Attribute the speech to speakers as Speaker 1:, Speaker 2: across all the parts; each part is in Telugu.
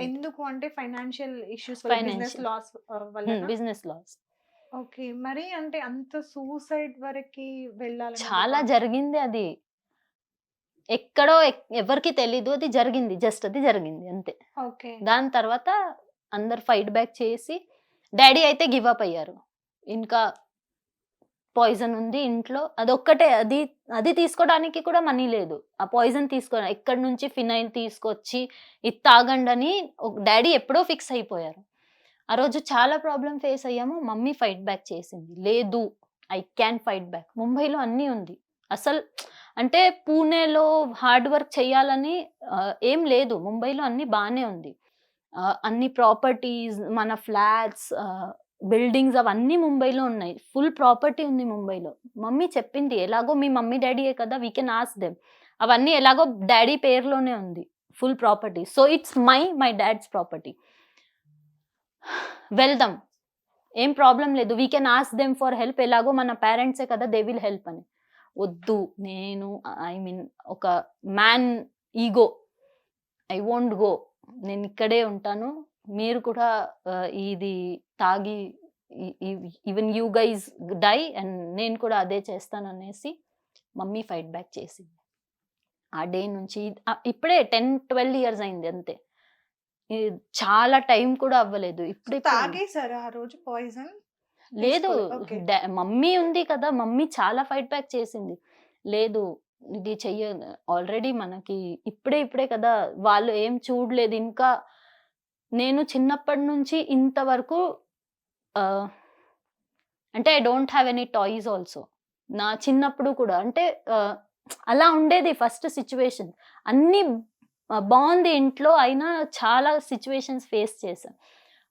Speaker 1: ఎందుకు అంటే ఫైనాన్షియల్ ఇష్యూస్ బిజినెస్. లాస్ వల్ల
Speaker 2: బిజినెస్ లాస్.
Speaker 1: ఓకే. మరి అంటే అంత సూసైడ్ వరకు వెళ్ళాలి
Speaker 2: చాలా జరిగింది అది. ఎక్కడో ఎక్- ఎవరికి తెలీదు అది జరిగింది జస్ట్ అది జరిగింది అంతే.
Speaker 1: ఓకే.
Speaker 2: దాని తర్వాత అందరు ఫైట్ బ్యాక్ చేసి డాడీ అయితే గివ్ అప్ అయ్యారు. ఇంకా పాయిజన్ ఉంది ఇంట్లో. అదొక్కటే అది అది తీసుకోవడానికి కూడా మనీ లేదు. ఆ పాయిజన్ తీసుకో ఎక్కడి నుంచి ఫినైల్ తీసుకొచ్చి ఇది తాగండి అని డాడీ ఎప్పుడో ఫిక్స్ అయిపోయారు. ఆ రోజు చాలా ప్రాబ్లం ఫేస్ అయ్యాము. మమ్మీ ఫైట్ బ్యాక్ చేసింది. లేదు ఐ క్యాన్ ఫైట్ బ్యాక్. ముంబైలో అన్నీ ఉంది. అసలు అంటే పూణేలో హార్డ్ వర్క్ చేయాలని ఏం లేదు. ముంబైలో అన్ని బాగానే ఉంది. అన్ని ప్రాపర్టీస్ మన ఫ్లాట్స్ బిల్డింగ్స్ అవన్నీ ముంబైలో ఉన్నాయి. ఫుల్ ప్రాపర్టీ ఉంది ముంబైలో. మమ్మీ చెప్పింది ఎలాగో మీ మమ్మీ డాడీయే కదా వీ కెన్ ఆస్ దెమ్ అవన్నీ ఎలాగో డాడీ పేరులోనే ఉంది full property. So it's my my dad's property వెళ్దాం. ఏం ప్రాబ్లం లేదు. We can ask them for help ఎలాగో మన పేరెంట్సే కదా దే విల్ హెల్ప్ అని. వద్దు. నేను ఐ మీన్ ఒక man ego I won't go నేను ఇక్కడే ఉంటాను. మీరు కూడా ఇది తాగి even you guys die and నేను కూడా అదే చేస్తాను అనేసి మమ్మీ ఫైట్ బ్యాక్ చేసింది. ఆ డే నుంచి ఇప్పుడే టెన్ ట్వెల్వ్ ఇయర్స్ అయింది అంతే. చాలా టైం కూడా అవ్వలేదు. ఇప్పుడు
Speaker 1: ఆ రోజు పాయిజన్
Speaker 2: లేదు. మమ్మీ ఉంది కదా మమ్మీ చాలా ఫైట్ బ్యాక్ చేసింది. లేదు ఇది చెయ్య ఆల్రెడీ మనకి ఇప్పుడే ఇప్పుడే కదా వాళ్ళు ఏం చూడలేదు. ఇంకా నేను చిన్నప్పటి నుంచి ఇంతవరకు అంటే I don't have any toys also నా చిన్నప్పుడు కూడా అంటే అలా ఉండేది ఫస్ట్ సిచ్యువేషన్ అన్ని బాగుంది ఇంట్లో అయినా చాలా సిచ్యువేషన్స్ ఫేస్ చేశాను.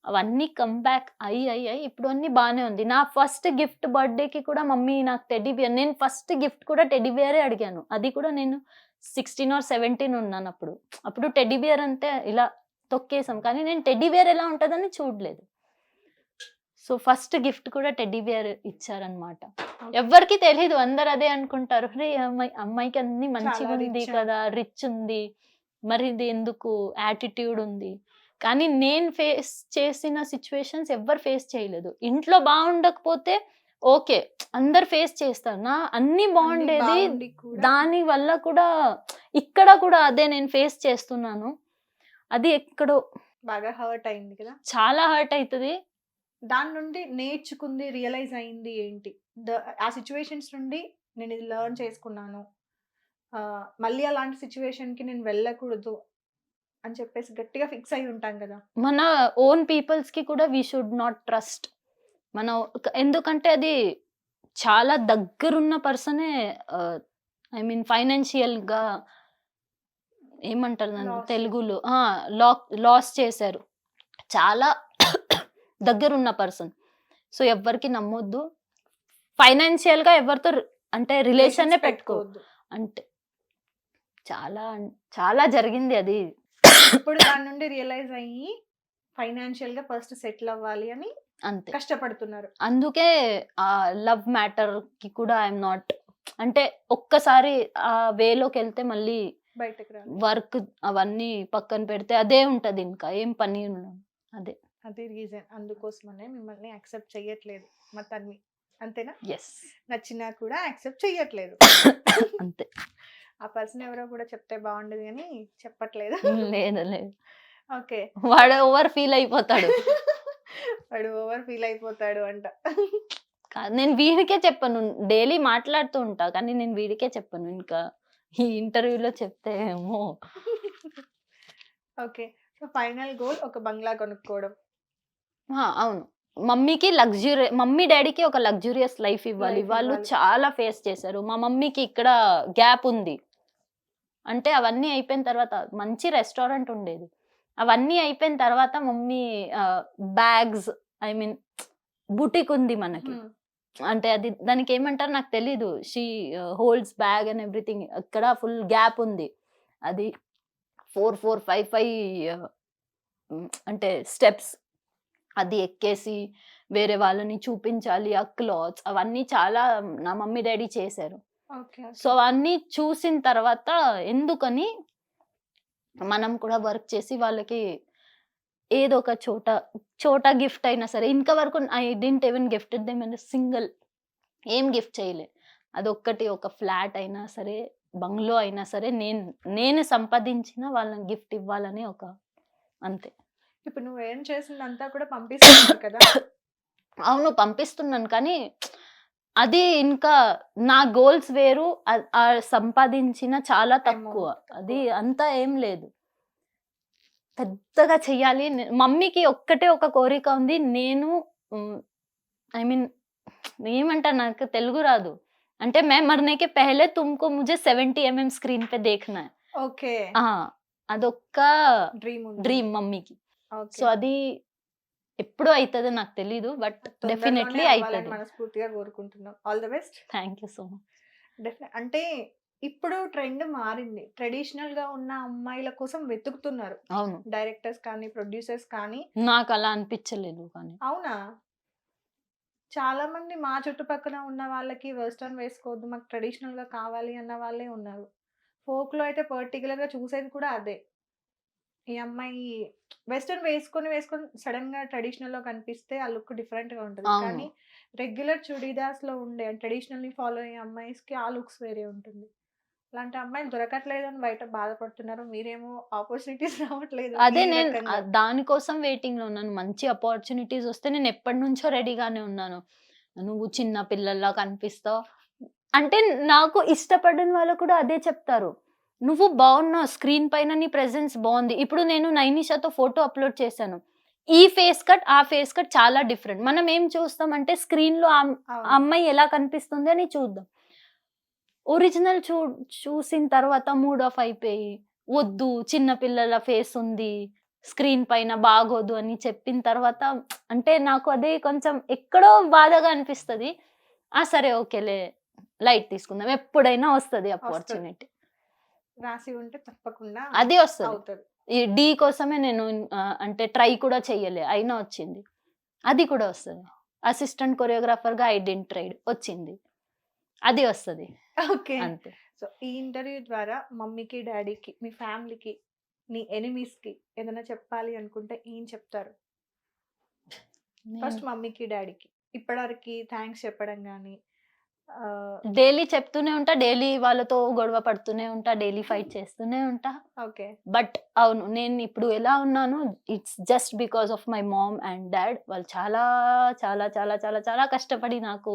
Speaker 2: అవన్నీ కంబ్యాక్ అయ్యి అయ్యి అయ్యి ఇప్పుడు అన్ని బాగానే ఉంది. నా ఫస్ట్ గిఫ్ట్ బర్త్డేకి కూడా మమ్మీ నాకు టెడ్డీ బియర్ నేను ఫస్ట్ గిఫ్ట్ కూడా టెడ్డీ బియరే అడిగాను. అది కూడా నేను సిక్స్టీన్ ఆర్ సెవెంటీన్ ఉన్నాను అప్పుడు. అప్పుడు టెడ్డీ బియర్ అంటే ఇలా తొక్కేసాం. కానీ నేను టెడ్డీ బియర్ ఎలా ఉంటుందని చూడలేదు. సో ఫస్ట్ గిఫ్ట్ కూడా టెడ్డీ బియర్ ఇచ్చారనమాట ఎవ్వరికి తెలియదు అందరు అదే అనుకుంటారు. రే అమ్మాయి అమ్మాయికి అన్ని మంచిగా ఉంది కదా రిచ్ ఉంది. మరి ఇది ఎందుకు? యాటిట్యూడ్ ఉంది. కానీ నేను ఫేస్ చేసిన సిచ్యువేషన్స్ ఎవ్వరు ఫేస్ చేయలేదు. ఇంట్లో బాగుండకపోతే ఓకే అందరు ఫేస్ చేస్తారు. నా అన్ని బాగుండేది దాని వల్ల కూడా ఇక్కడ కూడా అదే నేను ఫేస్ చేస్తున్నాను. అది ఎక్కడో
Speaker 1: బాగా హర్ట్ అయింది కదా?
Speaker 2: చాలా హర్ట్ అవుతుంది
Speaker 1: దాని నుండి నేర్చుకుంది రియలైజ్ అయింది ఏంటి? ద- ఆ సిచ్యువేషన్స్ నుండి నేను ఇది లెర్న్ చేసుకున్నాను. మళ్ళీ అలాంటి సిచ్యువేషన్కి నేను వెళ్ళకూడదు అని చెప్పేసి గట్టిగా ఫిక్స్ అయి ఉంటాం కదా?
Speaker 2: మన ఓన్ పీపుల్స్కి కూడా వీ షుడ్ నాట్ ట్రస్ట్ మన ఎందుకంటే అది చాలా దగ్గరున్న పర్సనే ఐ మీన్ ఫైనాన్షియల్గా ఏమంటారు
Speaker 1: Loss
Speaker 2: తెలుగులో. లాస్ చేశారు. చాలా దగ్గరున్న పర్సన్ సో ఎవ్వరికి నమ్మొద్దు. ఫైనాన్షియల్గా ఎవరితో అంటే రిలేషన్
Speaker 1: పెట్టుకోవద్దు.
Speaker 2: అంటే చాలా చాలా జరిగింది అది.
Speaker 1: ఇప్పుడు దాని నుండి రియలైజ్ అయ్యి ఫైనాన్షియల్గా ఫస్ట్ సెటిల్ అవ్వాలి అని
Speaker 2: అంతే.
Speaker 1: కష్టపడుతున్నారు.
Speaker 2: అందుకే ఆ లవ్ మ్యాటర్కి కూడా ఐఎమ్ నాట్ అంటే ఒక్కసారి ఆ వేలోకి వెళ్తే మళ్ళీ వర్క్ అవన్నీ పక్కన పెడితే అదే ఉంటది ఇంకా ఏం పని ఉండదు. అదే.
Speaker 1: అదే రీజన్ అందుకోసమనే మిమ్మల్ని యాక్సెప్ట్ చెయ్యట్లేదు మా తన్ని అంతేనా?
Speaker 2: ఎస్
Speaker 1: నచ్చినా కూడా యాక్సెప్ట్ చెయ్యట్లేదు.
Speaker 2: అంతే.
Speaker 1: ఆ పర్సన్ ఎవరో కూడా చెప్తే బాగుండదు అని చెప్పట్లేదు?
Speaker 2: లేదు లేదు.
Speaker 1: ఓకే.
Speaker 2: వాడు ఓవర్ ఫీల్ అయిపోతాడు.
Speaker 1: వాడు ఓవర్ ఫీల్ అయిపోతాడు అంట.
Speaker 2: నేను వీడికే చెప్పను. డైలీ మాట్లాడుతూ ఉంటా కానీ నేను వీడికే చెప్పను. ఇంకా ఈ ఇంటర్వ్యూలో చెప్తే ఏమో.
Speaker 1: ఓకే. సో ఫైనల్ గోల్ ఒక బంగ్లా కొనుక్కోవడం.
Speaker 2: ఆ, అవును. మమ్మీకి లగ్జరీ మమ్మీ డాడీకి ఒక లగ్జూరియస్ లైఫ్ ఇవ్వాలి.
Speaker 1: Life
Speaker 2: వాళ్ళు
Speaker 1: ఇవ్వాలి.
Speaker 2: చాలా ఫేస్ చేశారు. మా మమ్మీకి ఇక్కడ గ్యాప్ ఉంది. అంటే అవన్నీ అయిపోయిన తర్వాత మంచి రెస్టారెంట్ ఉండేది. అవన్నీ అయిపోయిన తర్వాత mummy bags I mean boutique ఉంది మనకి.
Speaker 1: Hmm.
Speaker 2: అంటే అది దానికి ఏమంటారు నాకు తెలీదు. She holds bag and everything అక్కడ ఫుల్ గ్యాప్ ఉంది. అది ఫోర్ ఫోర్ ఫైవ్ ఫైవ్ అంటే స్టెప్స్ అది ఎక్కేసి వేరే వాళ్ళని చూపించాలి ఆ క్లాత్స్ అవన్నీ చాలా నా మమ్మీ డాడీ చేశారు.
Speaker 1: ఓకే.
Speaker 2: సో అవన్నీ చూసిన తర్వాత ఎందుకని మనం కూడా వర్క్ చేసి వాళ్ళకి ఏదో ఒక చోట చోట గిఫ్ట్ అయినా సరే ఇంకా వరకు I didn't even gifted them in single. ఏం గిఫ్ట్ చేయలే. అదొక్కటి ఒక ఫ్లాట్ అయినా సరే బంగ్లో అయినా సరే నేను నేను సంపాదించిన వాళ్ళని గిఫ్ట్ ఇవ్వాలని ఒక అంతే.
Speaker 1: ఇప్పుడు నువ్వు ఏం చేసిందంతా కూడా పంపిస్తున్నావు కదా.
Speaker 2: అవును పంపిస్తున్నాను కానీ అది ఇంకా నా గోల్స్ వేరు సంపాదించిన చాలా తక్కువ. అది అంతా ఏం లేదు. పెద్దగా చెయ్యాలి. మమ్మీకి ఒక్కటే ఒక కోరిక ఉంది. నేను ఐ మీన్ ఏమంటా నాకు తెలుగు రాదు. అంటే మే మరనేకి పెహలే తుమ్కో ముझे సెవెంటీ ఎంఎం స్క్రీన్ పే దేఖనా.
Speaker 1: ఓకే.
Speaker 2: అదొక్క
Speaker 1: డ్రీమ్
Speaker 2: డ్రీమ్ మమ్మీకి. సో అది ఎప్పుడు అవుతుందో నాకు తెలీదు బట్ డెఫినెట్లీ అవుతుంది
Speaker 1: మనస్ఫూర్తిగా కోరుకుంటున్నాం. All the best.
Speaker 2: Thank you so much.
Speaker 1: అంటే ఇప్పుడు ట్రెండ్ మారింది. ట్రెడిషనల్గా ఉన్న అమ్మాయిల కోసం వెతుకుతున్నారు.
Speaker 2: అవును.
Speaker 1: డైరెక్టర్స్ కానీ ప్రొడ్యూసర్స్ కానీ.
Speaker 2: నాకు అలా అనిపించలేదు కానీ.
Speaker 1: అవునా? చాలా మంది మా చుట్టుపక్కల ఉన్న వాళ్ళకి వెస్టర్న్ వేసుకోవద్దు మాకు ట్రెడిషనల్గా కావాలి అన్న వాళ్ళే ఉన్నారు. ఫోక్లో అయితే పర్టికులర్గా చూసేది కూడా అదే. ఈ అమ్మాయి వెస్టర్న్ వేసుకొని వేసుకొని సడన్గా ట్రెడిషనల్లో కనిపిస్తే ఆ లుక్ డిఫరెంట్గా ఉంటుంది. కానీ రెగ్యులర్ చుడీదార్స్లో ఉండే ట్రెడిషనల్ని ఫాలో అయ్యే అమ్మాయిస్కి ఆ లుక్స్ వేరే ఉంటుంది. అలాంటి అమ్మాయిలు దొరకట్లేదు అని బయట బాధపడుతున్నారు. మీరేమో ఆపర్చునిటీస్ రావట్లేదు.
Speaker 2: అదే నేను దానికోసం వెయిటింగ్లో ఉన్నాను. మంచి ఆపర్చునిటీస్ వస్తే నేను ఎప్పటి నుంచో రెడీగానే ఉన్నాను. నువ్వు చిన్న పిల్లల్లా కనిపిస్తావు. అంటే నాకు ఇష్టపడిన వాళ్ళు కూడా అదే చెప్తారు. నువ్వు బాగున్నావు. స్క్రీన్ పైన నీ ప్రెజెన్స్ బాగుంది. ఇప్పుడు నేను నైనిషాతో ఫోటో అప్లోడ్ చేశాను. ఈ ఫేస్ కట్ ఆ ఫేస్ కట్ చాలా డిఫరెంట్ మనం ఏం చూస్తాం అంటే స్క్రీన్లో ఆ ఆ
Speaker 1: అవును.
Speaker 2: అమ్మాయి ఎలా కనిపిస్తుంది అని చూద్దాం. ఒరిజినల్ చూ చూసిన తర్వాత మూడ్ ఆఫ్ అయిపోయి వద్దు చిన్న పిల్లల ఫేస్ ఉంది స్క్రీన్ పైన బాగోదు అని చెప్పిన తర్వాత అంటే నాకు అదే కొంచెం ఎక్కడో బాధగా అనిపిస్తుంది. ఆ సరే ఓకేలే లైట్ తీసుకుందాం. ఎప్పుడైనా వస్తుంది ఆపర్చునిటీ
Speaker 1: రాసి ఉంటే తప్పకుండా
Speaker 2: అది వస్తుంది. ఈ డి కోసమే నేను అంటే ట్రై కూడా చెయ్యలే అయినా వచ్చింది. అది కూడా వస్తుంది. అసిస్టెంట్ కొరియోగ్రాఫర్గా ఐ డెంట్ ట్రైడ్ వచ్చింది. అది వస్తుంది.
Speaker 1: ఓకే.
Speaker 2: అంతే.
Speaker 1: సో ఈ ఇంటర్వ్యూ ద్వారా మమ్మీకి డాడీకి మీ ఫ్యామిలీకి నీ ఎనిమీస్కి ఏదైనా చెప్పాలి అనుకుంటే ఏం చెప్తారు? ఫస్ట్ మమ్మీకి డాడీకి. ఇప్పటివరకు థ్యాంక్స్ చెప్పడం కానీ
Speaker 2: డైలీ చెప్తూనే ఉంటా డైలీ వాళ్ళతో గొడవ పడుతూనే ఉంటా డైలీ ఫైట్ చేస్తూనే ఉంటా.
Speaker 1: ఓకే.
Speaker 2: బట్ అవును నేను ఇప్పుడు ఎలా ఉన్నాను it's just because of my mom and dad. వాళ్ళు చాలా చాలా చాలా చాలా చాలా కష్టపడి నాకు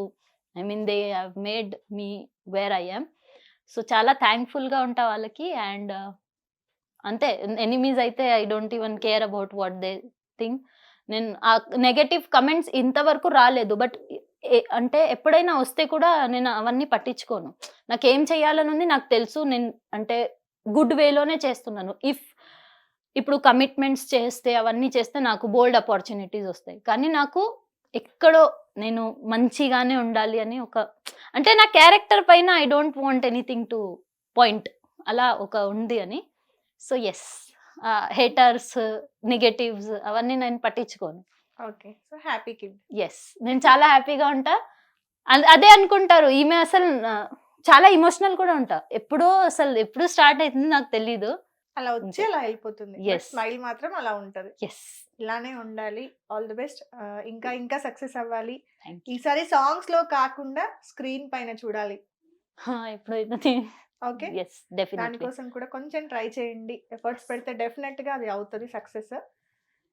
Speaker 2: I mean they have made me where I am so చాలా థ్యాంక్ఫుల్గా ఉంటా వాళ్ళకి అండ్ uh, అంతే. ఎనిమీస్ అయితే I don't even care about what they think నేను ఆ నెగటివ్ కమెంట్స్ ఇంతవరకు రాలేదు. బట్ అంటే ఎప్పుడైనా వస్తే కూడా నేను అవన్నీ పట్టించుకోను. నాకు ఏం చేయాలని నాకు తెలుసు. నేను అంటే గుడ్ వేలోనే చేస్తున్నాను. ఇఫ్ ఇప్పుడు కమిట్మెంట్స్ చేస్తే అవన్నీ చేస్తే నాకు బోల్డ్ ఆపర్చునిటీస్ వస్తాయి. కానీ నాకు ఎక్కడో నేను మంచిగానే ఉండాలి అని ఒక అంటే నా క్యారెక్టర్ పైన I don't want anything to point. అలా ఒక ఉంది అని. సో ఎస్ హేటర్స్ నెగటివ్స్ అవన్నీ నేను పట్టించుకోను.
Speaker 1: Okay. So happy kid.
Speaker 2: Yes నేను చాలా హ్యాపీగా ఉంటా. అదే అనుకుంటారు. ఈమె అసలు చాలా ఇమోషనల్ కూడా ఉంటా. ఎప్పుడో అసలు ఎప్పుడు స్టార్ట్ అవుతుంది నాకు తెలీదు.
Speaker 1: అలా వచ్చి అలా వెళ్ళిపోతుంది. స్మైల్ మాత్రం అలా ఉంటది. ఇలానే ఉండాలి. All the best. ఇంకా ఇంకా సక్సెస్ అవ్వాలి. ఈసారి సాంగ్స్లో కాకుండా స్క్రీన్ పైన చూడాలి.
Speaker 2: ఎప్పుడైతే
Speaker 1: ఓకే. దానికోసం కూడా కొంచెం ట్రై చేయండి. ఎఫర్ట్స్ పెడితే డెఫినెట్గా అది అవుతుంది success.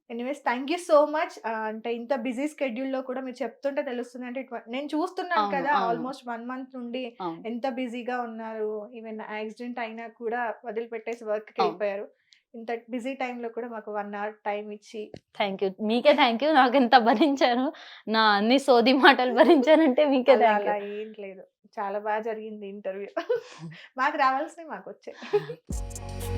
Speaker 1: Anyways thank you so much అంటే ఇంత బిజీ లో కూడా మీరు చెప్తుంటే తెలుస్తుంది. అంటే నేను చూస్తున్నాను కదా. ఆల్మోస్ట్ వన్ మంత్ నుండి ఎంత బిజీగా ఉన్నారు. ఈవెన్ యాక్సిడెంట్ అయినా కూడా వదిలిపెట్టేసి వర్క్కి
Speaker 2: అవును.
Speaker 1: వెళ్ళిపోయారు. ఇంత బిజీ లో కూడా మాకు వన్ అవర్ టైం ఇచ్చి
Speaker 2: థ్యాంక్ యూ మీకే థ్యాంక్ యూ నాకు ఎంత భరించారు. నా అన్ని సోది మాటలు భరించారంటే మీకే
Speaker 1: అలా ఏం లేదు. చాలా బాగా జరిగింది ఇంటర్వ్యూ మాకు రావాల్సినవి మాకు వచ్చాయి